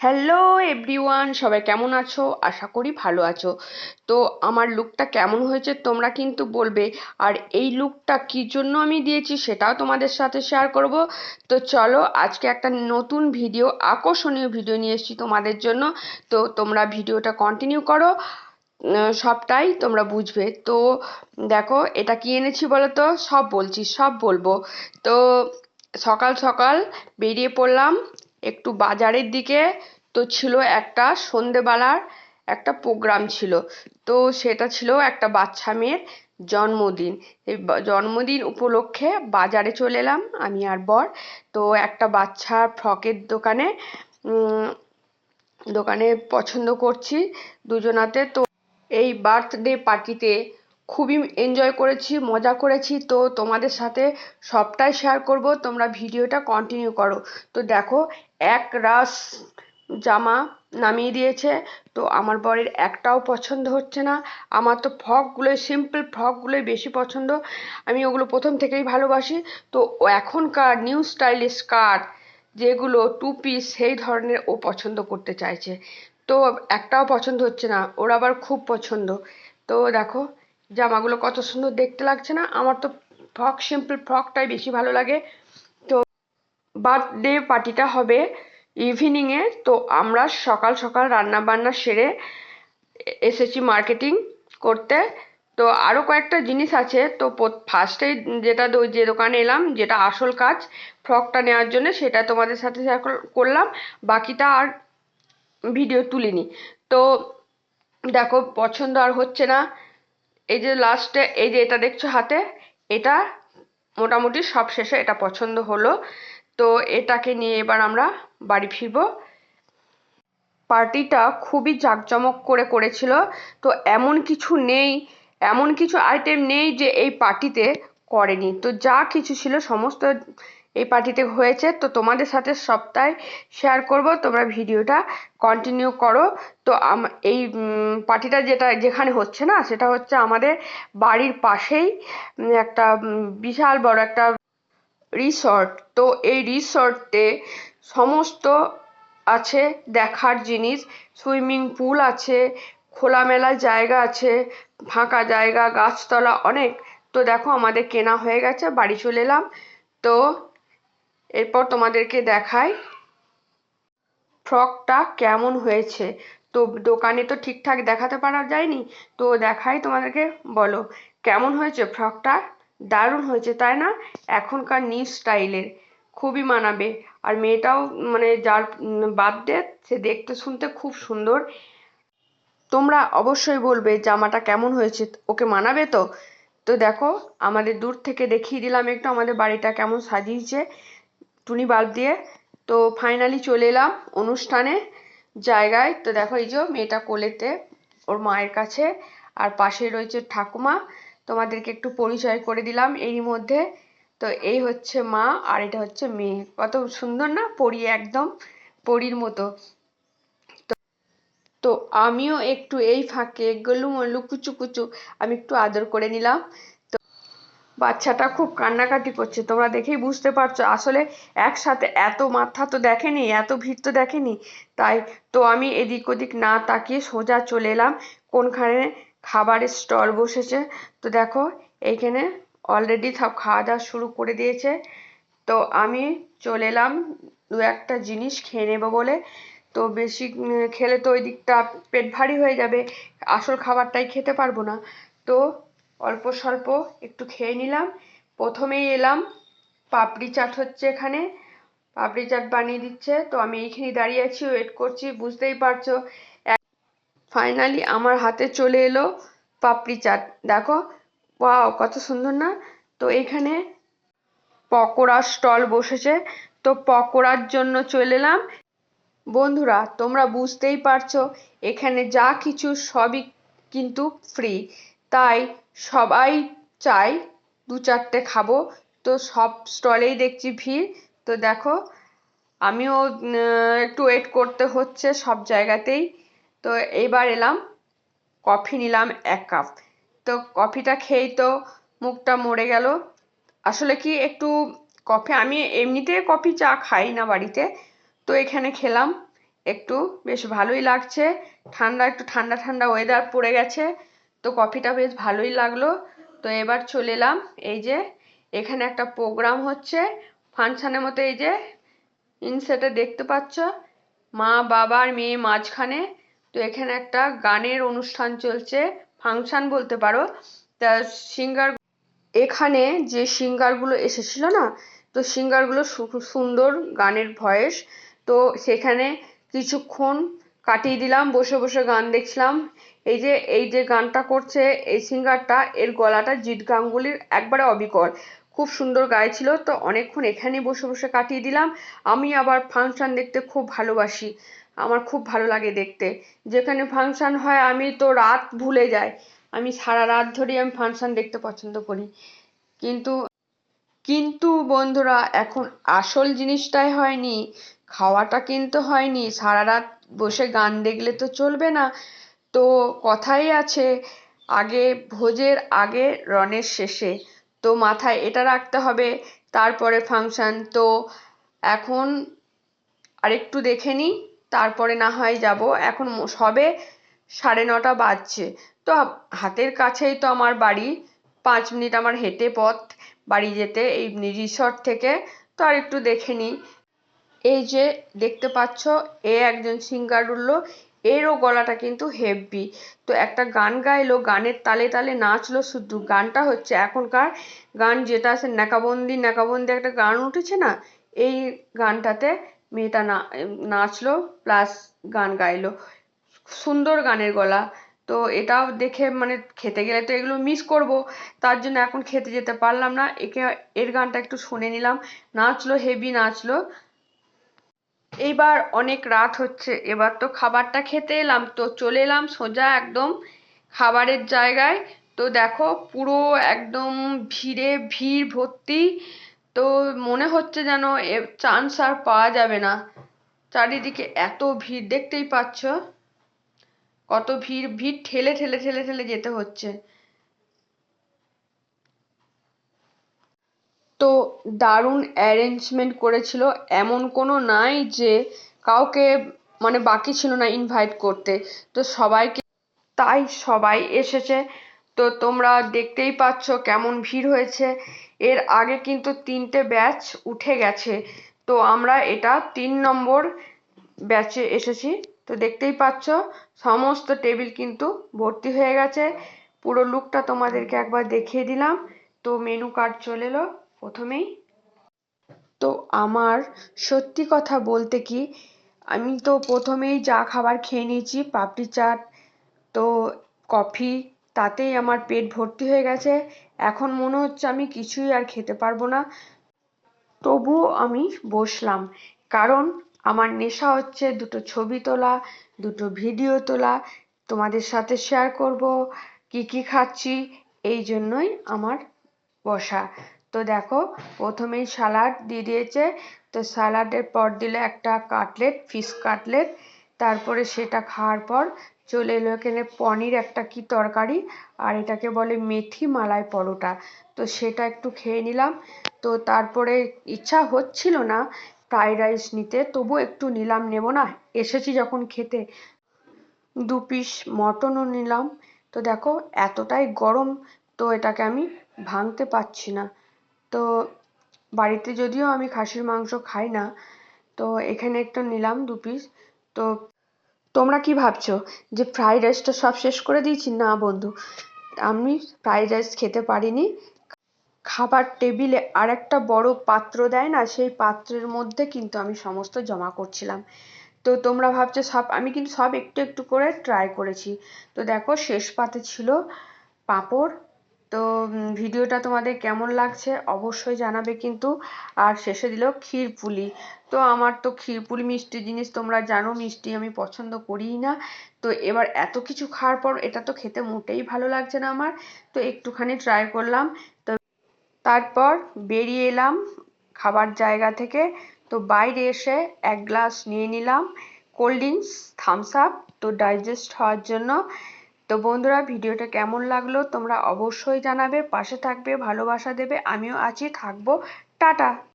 Hello everyone সবাই কেমন আছো? আশা করি ভালো আছো। তো আমার লুকটা কেমন হয়েছে তোমরা কিন্তু বলবে। আর এই লুকটা কী জন্য আমি দিয়েছি সেটাও তোমাদের সাথে শেয়ার করব। তো চলো, আজকে একটা নতুন ভিডিও আকর্ষণীয় ভিডিও নিয়ে এসেছি তোমাদের জন্য। তো তোমরা ভিডিওটা কন্টিনিউ করো। সবটাই তোমরা বুঝবে। তো দেখো, এটা কি এনেছি বলো তো সব বলছি, সব বলব। তো সকাল সকাল বেরিয়ে পড়লাম। একটু বাজারের দিকে তো ছিল একটা সন্ধেবেলার একটা প্রোগ্রাম ছিল। তো সেটা ছিল একটা বাচ্চা মেয়ের জন্মদিন। এই জন্মদিন উপলক্ষে বাজারে চলে এলাম আমি আর বর। তো একটা বাচ্চার ফ্রকের দোকানে দোকানে পছন্দ করছি দুজনাতে। তো এই বার্থডে পার্টিতে খুবই এনজয় করেছি, মজা করেছি। তো তোমাদের সাথে সবটাই শেয়ার করব। তোমরা ভিডিওটা কন্টিনিউ করো। তো দেখো, এক রাস জামা নামিয়ে দিয়েছে। তো আমার বরের একটাও পছন্দ হচ্ছে না। আমার তো ফ্রকগুলোই সিম্পল ফ্রকগুলোই বেশি পছন্দ। আমি ওগুলো প্রথম থেকেই ভালোবাসি। তো এখনকার নিউ স্টাইলিশ স্কার্ট যেগুলো টু পিস সেই ধরনের ও পছন্দ করতে চাইছে। তো একটাও পছন্দ হচ্ছে না, ওর আবার খুব পছন্দ। তো দেখো জামাগুলো কত সুন্দর দেখতে লাগছে না? আমার তো ফ্রক সিম্পল ফ্রকটাই বেশি ভালো লাগে। তো বার্থডে পার্টিটা হবে ইভিনিংয়ে তো আমরা সকাল সকাল রান্না বান্না সেরে এসেছি মার্কেটিং করতে। তো আরও কয়েকটা জিনিস আছে। তো ফার্স্টেই যেটা যে দোকানে এলাম, যেটা আসল কাজ ফ্রকটা নেওয়ার জন্য, সেটা তোমাদের সাথে শেয়ার করলাম। বাকিটা আর ভিডিও তুলিনি। তো দেখো, পছন্দ আর হচ্ছে না। এই যে লাস্টে এই যে এটা দেখছ হাতে, এটা মোটামুটি সব শেষে এটা পছন্দ হলো। তো এটাকে নিয়ে এবার আমরা বাড়ি ফিরবো। পার্টিটা খুবই জাঁকজমক করে করেছিল। তো এমন কিছু নেই, এমন কিছু আইটেম নেই যে এই পার্টিতে করেনি। তো যা কিছু ছিল সমস্ত এই পার্টিতে হয়েছে, তো তোমাদের সাথে সবটাই শেয়ার করব, তোমরা ভিডিওটা কন্টিনিউ করো। তো এই পার্টিটা যেটা, যেখানে হচ্ছে না, সেটা হচ্ছে আমাদের বাড়ির পাশেই একটা বিশাল বড় একটা রিসর্ট তো এই রিসর্টে সমস্ত আছে দেখার জিনিস সুইমিং পুল আছে, খোলামেলা জায়গা আছে, ফাঁকা জায়গা, গাছতলা অনেক। তো দেখো আমাদের কেনা হয়ে গেছে, বাড়ি চলে এলাম। তো এরপর তোমাদেরকে দেখাই ফ্রকটা কেমন হয়েছে। তো দোকানে তো ঠিকঠাক দেখাতে পারা যায়নি। তো দেখাই তোমাদেরকে, বলো, কেমন হয়েছে ফ্রকটা? দারুণ হয়েছে, তাই না? এখনকার নিউ স্টাইলের খুবই মানাবে। আর মেয়েটাও মানে যার বার্থডে, সে দেখতে শুনতে খুব সুন্দর। তোমরা অবশ্যই বলবে জামাটা কেমন হয়েছে, ওকে মানাবে তো? তো দেখো, আমাদের দূর থেকে দেখিয়ে দিলাম একটু, আমাদের বাড়িটা কেমন সাজিয়েছে। টুনি বাল্ব দিয়ে। তো ফাইনালি চলে এলাম অনুষ্ঠানে জায়গায়। তো দেখো এই যে মেয়েটা কোলেতে, ওর মায়ের কাছে। আর পাশে রয়েছে ঠাকুমা। তোমাদেরকে একটু পরিচয় করে দিলাম এরই মধ্যে। তো এই হচ্ছে মা আর এটা হচ্ছে মেয়ে। কত সুন্দর না? পরি একদম পরির মতো। তো আমিও একটু এই ফাঁকে গলু মলু কুচু আমি একটু আদর করে নিলাম। বাচ্চাটা খুব কান্নাকাটি করছে। তোমরা দেখেই বুঝতে পারছ, আসলে একসাথে এত মাথা তো দেখেনি, এত ভিড় তো দেখেনি। তাই তো আমি এদিক ওদিক না তাকিয়ে সোজা চলে এলাম। কোনখানে খাবারের স্টল বসেছে? তো দেখো, এইখানে অলরেডি সব খাওয়া দাওয়া শুরু করে দিয়েছে। তো আমি চলে এলাম দু একটা জিনিস খেয়ে নেব বলে। তো বেশি খেলে তো ওই দিকটা পেট ভারী হয়ে যাবে। আসল খাবারটাই খেতে পারব না। তো অল্প স্বল্প একটু খেয়ে নিলাম। প্রথমেই এলাম, পাপড়ি চাট হচ্ছে এখানে। পাপড়ি চাট বানিয়ে দিচ্ছে, তো আমি এইখানে দাঁড়িয়ে আছি ওয়েট করছি, বুঝতেই পারছ। ফাইনালি আমার হাতে চলে এলো পাপড়ি চাট। দেখো ওয়াও কত সুন্দর না? তো এখানে পকোড়ার স্টল বসেছে, তো পকোড়ার জন্য চলে এলাম। বন্ধুরা, তোমরা বুঝতেই পারছ, এখানে যা কিছু সবই কিন্তু ফ্রি তাই সবাই চাই দু চারটে খাব। তো সব স্টলেই দেখছি ভিড়। তো দেখো, আমিও একটু ওয়েট করতে হচ্ছে সব জায়গাতেই। তো এইবার এলাম কফি নিলাম এক কাপ তো কফিটা খেয়েই তো মুখটা মরে গেল। আসলে কি একটু কফি আমি এমনিতে কফি চা খাই না বাড়িতে। তো এখানে খেলাম, একটু, বেশ ভালোই লাগছে। ঠান্ডা, একটু ঠান্ডা ঠান্ডা ওয়েদার পড়ে গেছে। তো কফিটা বেশ ভালোই লাগল। তো এবার চলে এলাম এই যে, এখানে একটা প্রোগ্রাম হচ্ছে। ফাংশনের মতো এই যে ইনসেটে দেখতে পাচ্ছ, মা, বাবা আর মেয়ে মাঝখানে। তো এখানে একটা গানের অনুষ্ঠান চলছে, ফাংশন বলতে পারো। তা সিঙ্গার, এখানে যে সিঙ্গারগুলো এসেছিল না, তো সিঙ্গারগুলো সুন্দর গানের ভয়েস। তো সেখানে কিছুক্ষণ কাটিয়ে দিলাম, বসে বসে গান দেখছিলাম। এই যে এই যে গানটা করছে, এই সিঙ্গারটা, এর গলাটা জিৎ গাঙ্গুলির একবারে অবিকল। খুব সুন্দর গাইছিল, তো অনেকক্ষণ এখানেই বসে বসে কাটিয়ে দিলাম। আমি আবার ফাংশন দেখতে খুব ভালোবাসি। আমার খুব ভালো লাগে দেখতে। যেখানে ফাংশন হয়, আমি তো রাত ভুলে যাই। আমি সারা রাত ধরেই আমি ফাংশন দেখতে পছন্দ করি। কিন্তু কিন্তু বন্ধুরা, এখন আসল জিনিসটাই হয়নি। খাওয়াটা কিন্তু হয়নি। সারা রাত বসে গান দেখলে তো চলবে না। তো কথাই আছে, আগে ভোজের আগে রনের শেষে। তো মাথায় এটা রাখতে হবে, তারপরে ফাংশন। তো এখন আরেকটু দেখে নিই, তারপরে না হয় যাব। এখন সবে সাড়ে নটা বাজছে। তো হাতের কাছেই তো আমার বাড়ি। পাঁচ মিনিট আমার হেঁটে পথ, বাড়ি যেতে এই রিসর্ট থেকে। তো আর একটু দেখে নিই। এই যে দেখতে পাচ্ছ, এ একজন সিঙ্গার উঠল। এরও গলাটা কিন্তু হেভি তো একটা গান গাইলো, গানের তালে তালে নাচলো শুধু। গানটা হচ্ছে এখনকার গান যেটা আছে নাকাবন্দি নাকাবন্দি একটা গান উঠেছে না? এই গানটাতে মেয়েটা না, নাচলো প্লাস গান গাইলো। সুন্দর গানের গলা। তো এটাও দেখে মানে খেতে গেলে তো এগুলো মিস করব। তার জন্য এখন খেতে যেতে পারলাম না। একে, এর গানটা একটু শুনে নিলাম। নাচলো হেভি নাচলো এইবার অনেক রাত হচ্ছে, এবার তো খাবারটা খেতে এলাম, তো চলে এলাম সোজা একদম খাবারের জায়গায়। তো দেখো পুরো একদম ভিড়ে, ভিড় ভর্তি, তো মনে হচ্ছে যেন চান্স আর পাওয়া যাবে না। চারিদিকে এত ভিড়, দেখতেই পাচ্ছ? কত ভিড় ভিড় ঠেলে ঠেলে ঠেলে ঠেলে যেতে হচ্ছে। তো দারুণ অ্যারেঞ্জমেন্ট করেছিল। এমন কোনো নাই যে কাউকে মানে বাকি ছিল না ইনভাইট করতে। তো সবাইকে তাই সবাই এসেছে। তো তোমরা দেখতেই পাচ্ছ কেমন ভিড় হয়েছে। এর আগে কিন্তু তিনটে ব্যাচ উঠে গেছে। তো আমরা এটা তিন নম্বর ব্যাচে এসেছি। তো দেখতেই পাচ্ছ সমস্ত টেবিল কিন্তু ভর্তি হয়ে গেছে। পুরো লুকটা তোমাদেরকে একবার দেখিয়ে দিলাম। তো মেনু কার্ড চলে এলো। প্রথমেই? তো আমার সত্যি কথা বলতে কি, আমি তো প্রথমেই যা খাবার খেয়ে নিয়েছি, পাপড়ি চাট, তো কফি, তাতেই আমার পেট ভর্তি হয়ে গেছে। এখন মনে হচ্ছে আমি কিছুই আর খেতে পারব না। তবুও আমি বসলাম, কারণ আমার নেশা হচ্ছে দুটো ছবি তোলা, দুটো ভিডিও তোলা, তোমাদের সাথে শেয়ার করব, কি কি খাচ্ছি, এই জন্যই আমার বসা। তো দেখো, প্রথমেই স্যালাড দিয়ে দিয়েছে। তো স্যালাডের পর দিলে একটা কাটলেট, ফিশ কাটলেট। তারপরে সেটা খাওয়ার পর চলে এলো এখানে পনির একটা কি তরকারি, আর এটাকে বলে মেথি মালাই পরোটা। তো সেটা একটু খেয়ে নিলাম। তো তারপরে ইচ্ছা হচ্ছিল না ফ্রাইড রাইস নিতে, তবু একটু নিলাম, নেব না। এসেছি যখন খেতে। দু পিস মটনও নিলাম। তো দেখো, এতটাই গরম, তো এটাকে আমি ভাঙতে পারছি না। তো বাড়িতে যদিও আমি খাসির মাংস খাই না, তো এখানে একটু নিলাম দু পিস তো তোমরা কি ভাবছ যে ফ্রাইড রাইসটা সব শেষ করে দিয়েছি? না বন্ধু, আমি ফ্রাইড রাইস খেতে পারিনি। খাবার টেবিলে আর একটা বড় পাত্র দেয় না, সেই পাত্রের মধ্যে কিন্তু আমি সমস্ত জমা করছিলাম। তো তোমরা ভাবছ সব, আমি কিন্তু সব একটু একটু করে ট্রাই করেছি। তো দেখো শেষ পাতে ছিল পাঁপড় তো ভিডিওটা তোমাদের কেমন লাগছে অবশ্যই জানাবে কিন্তু। আর শেষে দিল ক্ষীর পুলি তো, আমার তো ক্ষীর পুলি মিষ্টি জিনিস তোমরা জানো, মিষ্টি আমি পছন্দ করিই না। তো, এবার এত কিছু খাওয়ার পর এটা তো খেতে মোটেই ভালো লাগছে না আমার। তো, একটুখানি ট্রাই করলাম। তো, তারপর বেরিয়ে এলাম খাবার জায়গা থেকে। তো, বাইরে এসে এক গ্লাস নিয়ে নিলাম। কোল্ড ড্রিঙ্কস থামস আপ তো ডাইজেস্ট হওয়ার জন্য। তো বন্ধুরা, ভিডিওটা কেমন লাগল তোমরা অবশ্যই জানাবে, পাশে থাকবে, ভালোবাসা দেবে, আমিও আছি, থাকব, টাটা!